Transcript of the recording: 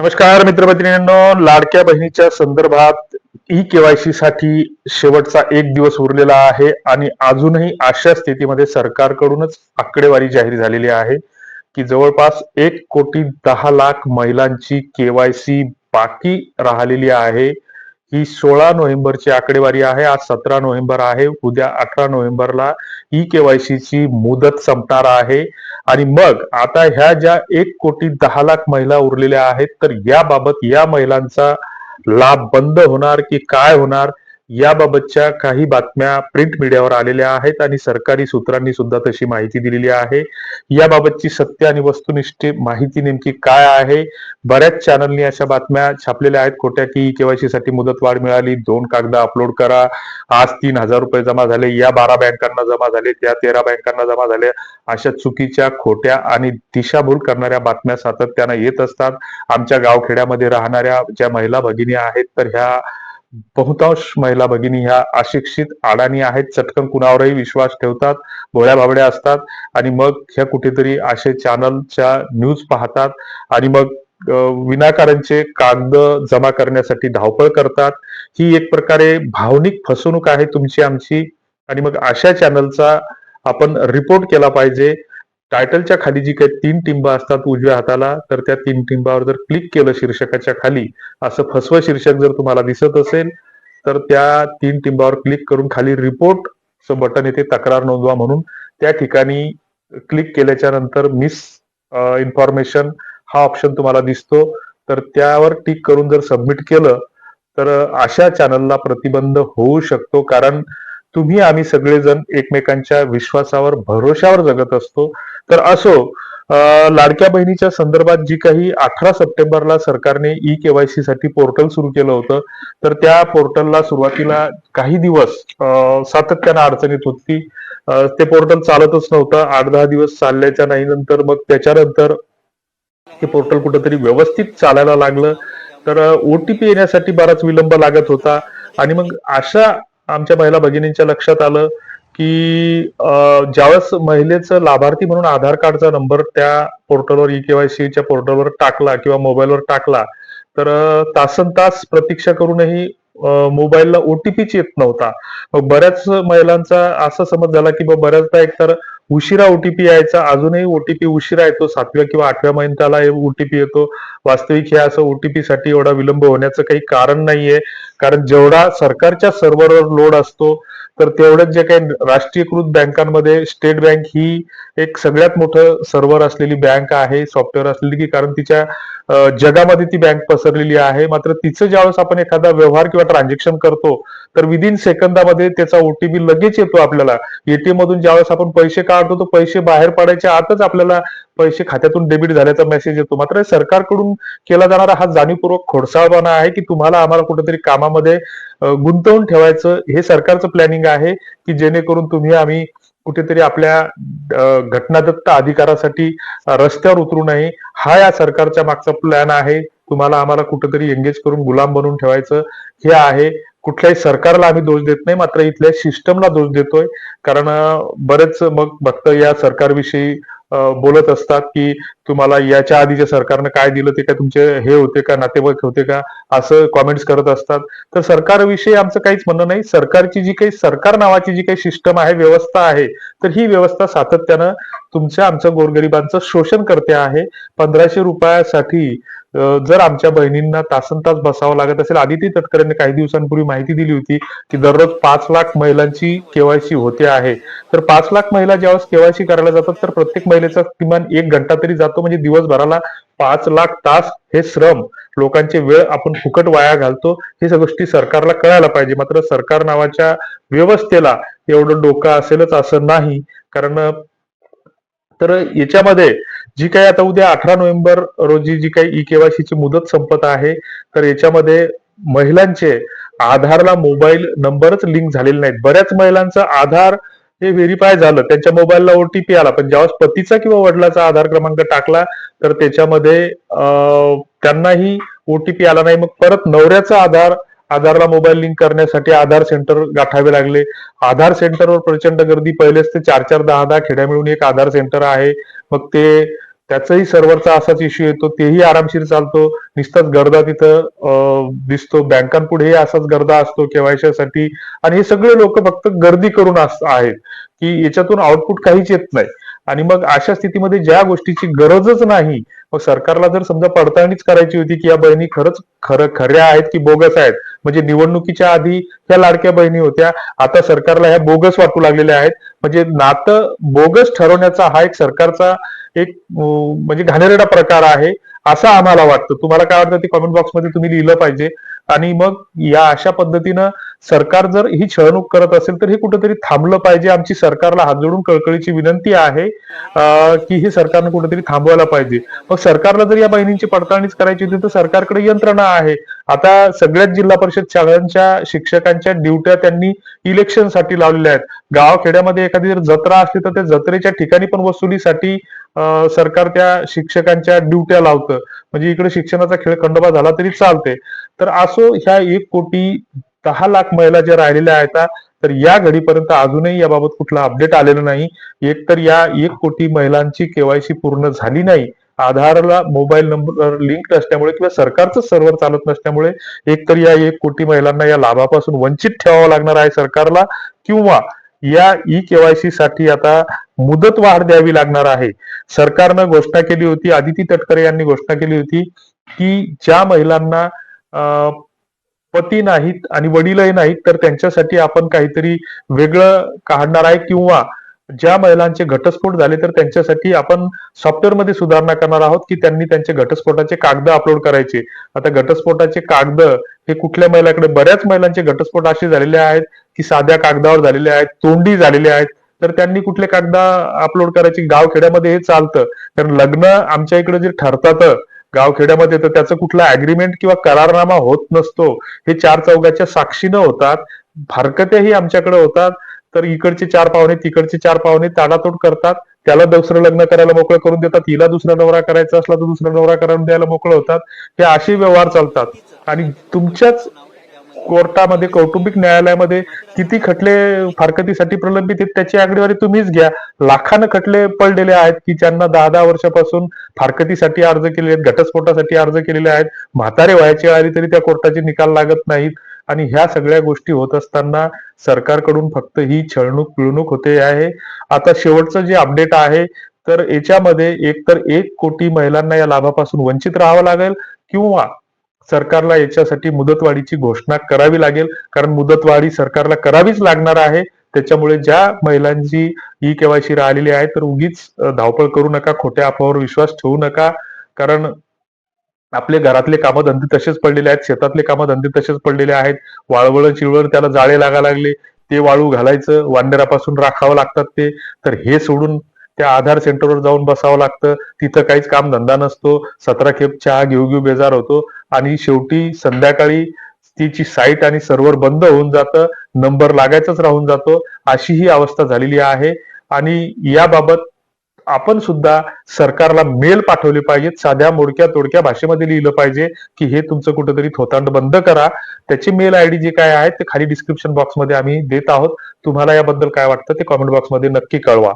नमस्कार मित्रमैत्रिणींनो. लाडक्या बहिणीच्या संदर्भात ई केवायसी साठी शेवटचा एक दिवस उरलेला आहे आणि अजूनही अशा स्थितीमध्ये सरकारकडूनच आकडेवारी जाहीर झालेली आहे की जवळपास एक कोटी दहा लाख महिलांची केवायसी बाकी राहिलेली आहे. ही सोळा नोव्हेंबरची आकडेवारी आहे आज सतरा नोव्हेंबर आहे. उद्या अठरा नोव्हेंबरला ई केवायसीची मुदत संपणार आहे. आणि मग आता ह्या ज्या एक कोटी दहा लाख महिला उरलेल्या आहेत तर याबाबत या महिलांचा लाभ बंद होणार की काय होणार? याबाबतच्या काही बातम्या प्रिंट मीडियावर आलेल्या आहेत आणि सरकारी सूत्रांनी सुद्धा तशी माहिती दिलेली आहे. याबाबतची सत्य आणि वस्तुनिष्ठ माहिती नेमकी काय आहे? बऱ्याच चॅनलनी अशा बातम्या छापलेल्या आहेत. खोट्या की केवायसी साठी मुदतवाढ मिळाली दोन कागद अपलोड करा आज तीन हजार रुपये जमा झाले या बारा बँकांना जमा झाले त्या तेरा बँकांना जमा झाले. अशा चुकीच्या खोट्या आणि दिशाभूल करणाऱ्या बातम्या सातत्यानं येत असतात. आमच्या गावखेड्यामध्ये राहणाऱ्या ज्या महिला भगिनी आहेत तर ह्या बहुतांश महिला भगिनी ह्या अशिक्षित अडाणी आहेत चटकन कुणावरही विश्वास ठेवतात भोळ्या भाबड्या असतात आणि मग ह्या कुठेतरी असे चॅनलच्या न्यूज पाहतात आणि मग विनाकारांचे कागद जमा करण्यासाठी धावपळ करतात. ही एक प्रकारे भावनिक फसवणूक आहे तुमची आमची आणि मग अशा चॅनलचा आपण रिपोर्ट केला पाहिजे. टायटलच्या खाली जी काही तीन टिंब असतात उजव्या हाताला तर त्या तीन टिंबावर जर क्लिक केलं शीर्षकाच्या खाली असं फसवं शीर्षक जर तुम्हाला दिसत असेल तर त्या तीन टिंबावर क्लिक करून खाली रिपोर्ट बटन येते तक्रार नोंदवा म्हणून. त्या ठिकाणी क्लिक केल्याच्यानंतर मिस इन्फॉर्मेशन हा ऑप्शन तुम्हाला दिसतो. तर त्यावर टिक करून जर सबमिट केलं तर अशा चॅनलला प्रतिबंध होऊ शकतो. कारण तुम्ही आम्ही सगळेजण एकमेकांच्या विश्वासावर भरोशावर जगत असतो. तर असो लाडक्या बहिणीच्या संदर्भात जी काही अठरा सप्टेंबरला सरकारने ई केवायसी साठी पोर्टल सुरू केलं होतं तर त्या पोर्टलला सुरुवातीला काही दिवस सातत्यानं अडचणीत होती. ते पोर्टल चालतच नव्हतं. आठ दहा दिवस चालल्याच्या नाही नंतर मग त्याच्यानंतर हे पोर्टल कुठंतरी व्यवस्थित चालायला लागलं. तर ओटीपी येण्यासाठी बराच विलंब लागत होता. आणि मग अशा आमच्या महिला भगिनींच्या लक्षात आलं की ज्यावेळेस महिलेचं लाभार्थी म्हणून आधार कार्डचा नंबर त्या पोर्टलवर ई केवायसीच्या पोर्टलवर टाकला किंवा मोबाईलवर टाकला तर तासन तास प्रतीक्षा करूनही मोबाईलला ओटीपीच येत नव्हता. मग बऱ्याच महिलांचा असा समज झाला की बऱ्याचदा एकतर उशिरा ओटीपी यायचा. अजूनही ओटीपी उशिरा येतो. सातव्या किंवा आठव्या महिन्याला ओटीपी येतो. वास्तविक हे असं ओटीपी साठी एवढा विलंब होण्याचं काही कारण नाहीये. कारण जेवढा सरकारच्या सर्व्हरवर लोड असतो तर तेवढ्याच जे काही राष्ट्रीयकृत बँकांमध्ये स्टेट बँक ही एक सगळ्यात मोठं सर्व्हर असलेली बँक आहे सॉफ्टवेअर असलेली की कारण तिच्या जगामध्ये ती बँक पसरलेली आहे. मात्र तिचं ज्यावेळेस आपण एखादा व्यवहार किंवा ट्रान्झॅक्शन करतो तर विदिन सेकंदामध्ये त्याचा ओटीपी लगेच येतो आपल्याला. एटीएम मधून ज्यावेळेस आपण पैसे काढतो तो पैसे बाहेर पडायच्या आतच आपल्याला पैसे खात्यातून डेबिट झाल्याचा मेसेज येतो. मात्र सरकारकडून केला जाणारा हा जाणीवपूर्वक खोडसाळपणा आहे की तुम्हाला आम्हाला कुठेतरी कामामध्ये गुंतवून ठेवायचं हे सरकारचं प्लॅनिंग आहे की जेणेकरून तुम्ही आम्ही कुठेतरी आपल्या घटनादत्त अधिकारासाठी रस्त्यावर उतरू नये. हा या सरकारच्या मागचा प्लॅन आहे. तुम्हाला आम्हाला कुठेतरी एंगेज करून गुलाम बनवून ठेवायचं. हे आहे. कुठल्याही सरकारला आम्ही दोष देत नाही मात्र इथल्या सिस्टमला दोष देतोय. कारण बरेच मग भक्त या सरकारविषयी बोलत असतात की तुम्हाला याच्या आधीच्या सरकारनं काय दिलं ते काय तुमचे हे होते का नातेवाईक होते का असं कॉमेंट्स करत असतात. तर सरकारविषयी आमचं काहीच म्हणणं नाही. सरकारची जी काही सरकार नावाची जी काही सिस्टम आहे व्यवस्था आहे तर ही व्यवस्था सातत्यानं तुमच्या आमच्या गोरगरिबांचं शोषण करते आहे. पंधराशे रुपयासाठी जर आमच्या बहिणींना तासन तास बसावं लागत असेल आदिती तटकरेंनी काही दिवसांपूर्वी माहिती दिली होती की दररोज पाच लाख महिलांची केवायसी होते आहे. तर पाच लाख महिला ज्यावेळेस केवायसी करायला जातात तर प्रत्येक महिलेचा किमान एक घंटा तरी जातो. म्हणजे दिवसभराला पाच लाख तास हे श्रम लोकांचे वेळ आपण फुकट वाया घालतो हे सगळ्या गोष्टी सरकारला कळायला पाहिजे. मात्र सरकार नावाच्या व्यवस्थेला एवढं डोकं असेलच असं नाही. कारण तर याच्यामध्ये जी काही आता उद्या अठरा नोव्हेंबर रोजी जी काही ई केवायसी ची मुदत संपत आहे तर याच्यामध्ये महिलांचे आधारला मोबाईल नंबरच लिंक झालेले नाहीत. बऱ्याच महिलांचं आधार हे व्हेरीफाय झालं. त्यांच्या मोबाईलला ओटीपी आला. पण ज्यावेळेस पतीचा किंवा वडिलाचा आधार क्रमांक टाकला तर त्याच्यामध्ये त्यांनाही ओटीपी आला नाही. मग परत नवऱ्याचा आधार आधारला मोबाईल लिंक करण्यासाठी आधार सेंटर गाठावे लागले. आधार सेंटरवर प्रचंड गर्दी. पहिलेच ते चार चार दहा दहा खेड्या मिळून एक आधार सेंटर आहे. मग ते त्याचाही सर्व्हरचा असाच इश्यू येतो तेही आरामशीर चालतो. नुसताच गर्दा तिथं दिसतो. बँकांपुढेही असाच गर्दा असतो केवायसीसाठी. आणि हे सगळे लोक फक्त गर्दी करून आहेत. की याच्यातून आउटपुट काहीच येत नाही. आणि मग अशा स्थितीमध्ये ज्या गोष्टीची गरजच नाही मग सरकारला जर समजा पडताळणीच करायची होती की या बहिणी खरंच खरं खऱ्या आहेत की बोगस आहेत? म्हणजे निवडणुकीच्या आधी ह्या लाडक्या बहिणी होत्या. आता सरकारला ह्या बोगस वाटू लागलेल्या आहेत. म्हणजे नातं बोगस ठरवण्याचा हा एक सरकारचा एक म्हणजे घाणेरडा प्रकार आहे असं आम्हाला वाटतं. तुम्हाला काय वाटतं? ते कॉमेंट बॉक्समध्ये तुम्ही लिहिलं पाहिजे. आणि मग या अशा पद्धतीनं सरकार जर ही छळणूक करत असेल तर हे कुठेतरी थांबलं पाहिजे. आमची सरकारला हात जोडून कळकळीची विनंती आहे की हे सरकारनं कुठेतरी थांबवायला पाहिजे. मग सरकारला जर या बहिणींची पडताळणीच करायची होती तर सरकारकडे यंत्रणा आहे. आता सगळ्याच जिल्हा परिषद शाळांच्या शिक्षकांच्या ड्युट्या त्यांनी इलेक्शनसाठी लावलेल्या आहेत. गावखेड्यामध्ये एखादी जर जत्रा असली तर त्या जत्रेच्या ठिकाणी पण वसुलीसाठी सरकार त्या शिक्षकांच्या ड्युट्या लावतं. म्हणजे इकडे शिक्षणाचा खेळ खंडोबा झाला तरी चालते तर असो ह्या एक कोटी दहा लाख महिला ज्या राहिलेल्या आहेत तर या घडीपर्यंत अजूनही याबाबत कुठला अपडेट आलेला नाही. एक तर या एक कोटी महिलांची केवायसी पूर्ण झाली नाही. आधारला मोबाईल नंबर लिंक नसल्यामुळे किंवा सरकारचं सर्व्हर चालत नसल्यामुळे एक तर या एक कोटी महिलांना या लाभापासून वंचित ठेवावं लागणार आहे सरकारला किंवा या ई केवायसी साठी आता मुदत वाढ द्यावी लागणार आहे. सरकारनं घोषणा केली होती आदिती तटकरे यांनी घोषणा केली होती की ज्या महिलांना पती नाहीत आणि वडीलही नाहीत तर त्यांच्यासाठी आपण काहीतरी वेगळं काढणार आहे किंवा ज्या महिलांचे घटस्फोट झाले तर त्यांच्यासाठी आपण सॉफ्टवेअरमध्ये सुधारणा करणार आहोत की त्यांनी त्यांचे घटस्फोटाचे कागद अपलोड करायचे. आता घटस्फोटाचे कागद हे कुठल्या महिलाकडे? बऱ्याच महिलांचे घटस्फोट असे झालेले आहेत की साध्या कागदावर झालेले आहेत तोंडी झालेले आहेत. तर त्यांनी कुठले कागद अपलोड करायची? गाव खेड्यामध्ये हे चालतं. कारण लग्न आमच्या इकडे जे ठरतात गाव खेड्यामध्ये तर त्याचं कुठला अग्रीमेंट किंवा करारनामा होत नसतो. हे चार चौघाच्या साक्षीनं होतात. फारकत्याही आमच्याकडे होतात. तर इकडचे चार पाहुणे तिकडचे चार पाहुणे ताडातोड करतात. त्याला दुसरं लग्न करायला मोकळं करून देतात. हिला दुसरा नवरा करायचा असला तर दुसरा नवरा करून द्यायला मोकळं होतात. हे असे व्यवहार चालतात. आणि तुमच्याच कोर्टामध्ये कौटुंबिक न्यायालयामध्ये किती खटले फारकतीसाठी प्रलंबित आहेत त्याची आकडेवारी तुम्हीच घ्या. लाखानं खटले पडलेले आहेत की ज्यांना दहा दहा वर्षापासून फारकतीसाठी अर्ज केलेले आहेत घटस्फोटासाठी अर्ज केलेले आहेत म्हातारे व्हायचे आली तरी त्या कोर्टाचे निकाल लागत नाहीत. आणि ह्या सगळ्या गोष्टी होत असताना सरकारकडून फक्त ही छळणूक पिळणूक होते आहे. आता शेवटचं जे अपडेट आहे तर याच्यामध्ये एकतर एक कोटी महिलांना या लाभापासून वंचित राहावं लागेल किंवा सरकारला याच्यासाठी मुदतवाढीची घोषणा करावी लागेल. कारण मुदतवाढी सरकारला करावीच लागणार आहे. त्याच्यामुळे ज्या महिलांची ई केवायसी राहिलेली आहे तर उगीच धावपळ करू नका खोट्या अफवावर विश्वास ठेवू नका. कारण आपले घरातले कामं धंदे तसेच पडलेले आहेत शेतातले कामं धंदे तसेच पडलेले आहेत. वाळवळ चिळवळ त्याला जाळे लागा लागले. ते वाळू घालायचं वांडेरापासून राखावं लागतात ते. तर हे सोडून त्या आधार सेंटरवर जाऊन बसावं लागतं. तिथं काहीच काम धंदा नसतो. सतरा खेप चहा घेऊ घेऊ बेजार होतो. आणि शेवटी संध्याकाळी तिची साईट आणि सर्व्हर बंद होऊन जातं नंबर लागायचाच राहून जातो अशी ही अवस्था झालेली आहे. आणि याबाबत आपण सुद्धा सरकारला मेल पाठवले पाहिजेत साध्या मोडक्या तोडक्या भाषेमध्ये लिहिलं पाहिजे की हे तुमचं कुठेतरी थोतांड बंद करा. त्याची मेल आयडी जे काय आहे ते खाली डिस्क्रिप्शन बॉक्समध्ये आम्ही देत आहोत. तुम्हाला याबद्दल काय वाटतं ते कॉमेंट बॉक्समध्ये नक्की कळवा.